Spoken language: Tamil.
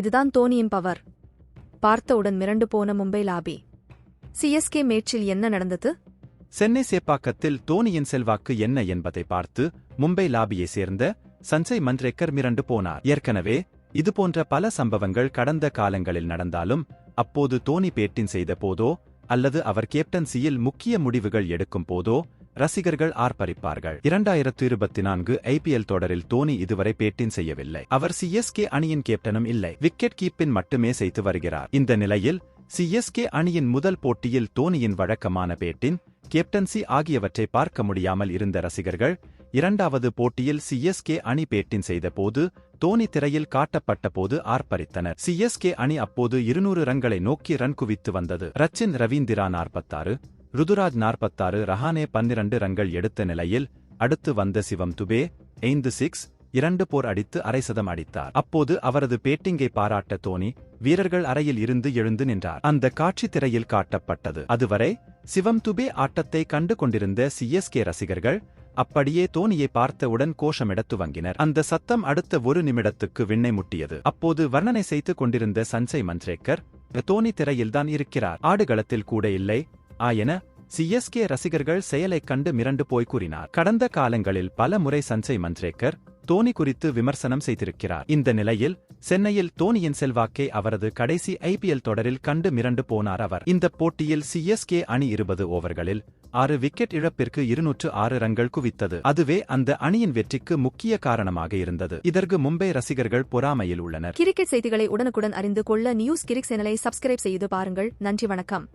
இதுதான் தோனியின் பவர். பார்த்தவுடன் மிரண்டு போன மும்பை லாபி. சிஎஸ்கே மேட்சில் என்ன நடந்தது? சென்னை சேப்பாக்கத்தில் தோனியின் செல்வாக்கு என்ன என்பதை பார்த்து மும்பை லாபியை சேர்ந்த சஞ்சய் மந்த்ரேக்கர் மிரண்டு போனார். ஏற்கனவே இதுபோன்ற பல சம்பவங்கள் கடந்த காலங்களில் நடந்தாலும் அப்போது தோனி பேட்டின் செய்த போதோ அல்லது அவர் கேப்டன்சியில் முக்கிய முடிவுகள் எடுக்கும் போதோ ரசிகர்கள் ஆர்ப்பரிப்பார்கள். இரண்டாயிரத்து இருபத்தி நான்கு ஐபிஎல் தொடரில் தோனி இதுவரை பேட்டின் செய்யவில்லை. அவர் சிஎஸ்கே அணியின் கேப்டனும் இல்லை. விக்கெட் கீப்பின் மட்டுமே செய்து வருகிறார். இந்த நிலையில் சிஎஸ்கே அணியின் முதல் போட்டியில் தோனியின் வழக்கமான பேட்டின் கேப்டன்சி ஆகியவற்றை பார்க்க முடியாமல் இருந்த ரசிகர்கள் இரண்டாவது போட்டியில் சிஎஸ்கே அணி பேட்டின் செய்தபோது தோனி திரையில் காட்டப்பட்ட போது ஆர்ப்பரித்தனர். சிஎஸ்கே அணி அப்போது இருநூறு ரன்களை நோக்கி ரன் குவித்து வந்தது. ரச்சின் ரவீந்திரா நாற்பத்தாறு ருதுராஜ் நாற்பத்தாறு ரஹானே பன்னிரண்டு ரன்கள் எடுத்த நிலையில் அடுத்து வந்த சிவம் துபே ஐந்து சிக்ஸ் இரண்டு போர் அடித்து அரைசதம் அடித்தார். அப்போது அவரது பேட்டிங்கை பாராட்ட தோனி வீரர்கள் அறையில் இருந்து எழுந்து நின்றார். அந்த காட்சி திரையில் காட்டப்பட்டது. அதுவரை சிவம் துபே ஆட்டத்தை கண்டு கொண்டிருந்த சிஎஸ்கே ரசிகர்கள் அப்படியே தோனியை பார்த்தவுடன் கோஷமிட துவங்கினர். அந்த சத்தம் அடுத்த ஒரு நிமிடத்துக்கு விண்ணை முட்டியது. அப்போது வர்ணனை செய்து கொண்டிருந்த சஞ்சய் மந்த்ரேக்கர் தோனி திரையில்தான் இருக்கிறார். ஆடுகளத்தில் கூட இல்லை ஆயன சிஎஸ்கே ரசிகர்கள் செயலைக் கண்டு மிரண்டு போய் கூறினார். கடந்த காலங்களில் பல முறை சஞ்சய் மந்த்ரேக்கர் தோனி குறித்து விமர்சனம் செய்திருக்கிறார். இந்த நிலையில் சென்னையில் தோனியின் செல்வாக்கை அவரது கடைசி ஐபிஎல் தொடரில் கண்டு மிரண்டு போனார் அவர். இந்த போட்டியில் சிஎஸ்கே அணி இருபது ஓவர்களில் ஆறு விக்கெட் இழப்பிற்கு இருநூற்று ஆறு ரன்கள் குவித்தது. அதுவே அந்த அணியின் வெற்றிக்கு முக்கிய காரணமாக இருந்தது. இதற்கு மும்பை ரசிகர்கள் பொறாமையில் உள்ளனர். கிரிக்கெட் செய்திகளை உடனுக்குடன் அறிந்து கொள்ள நியூஸ் கிரிக் சேனலை சப்ஸ்கிரைப் செய்து பாருங்கள். நன்றி வணக்கம்.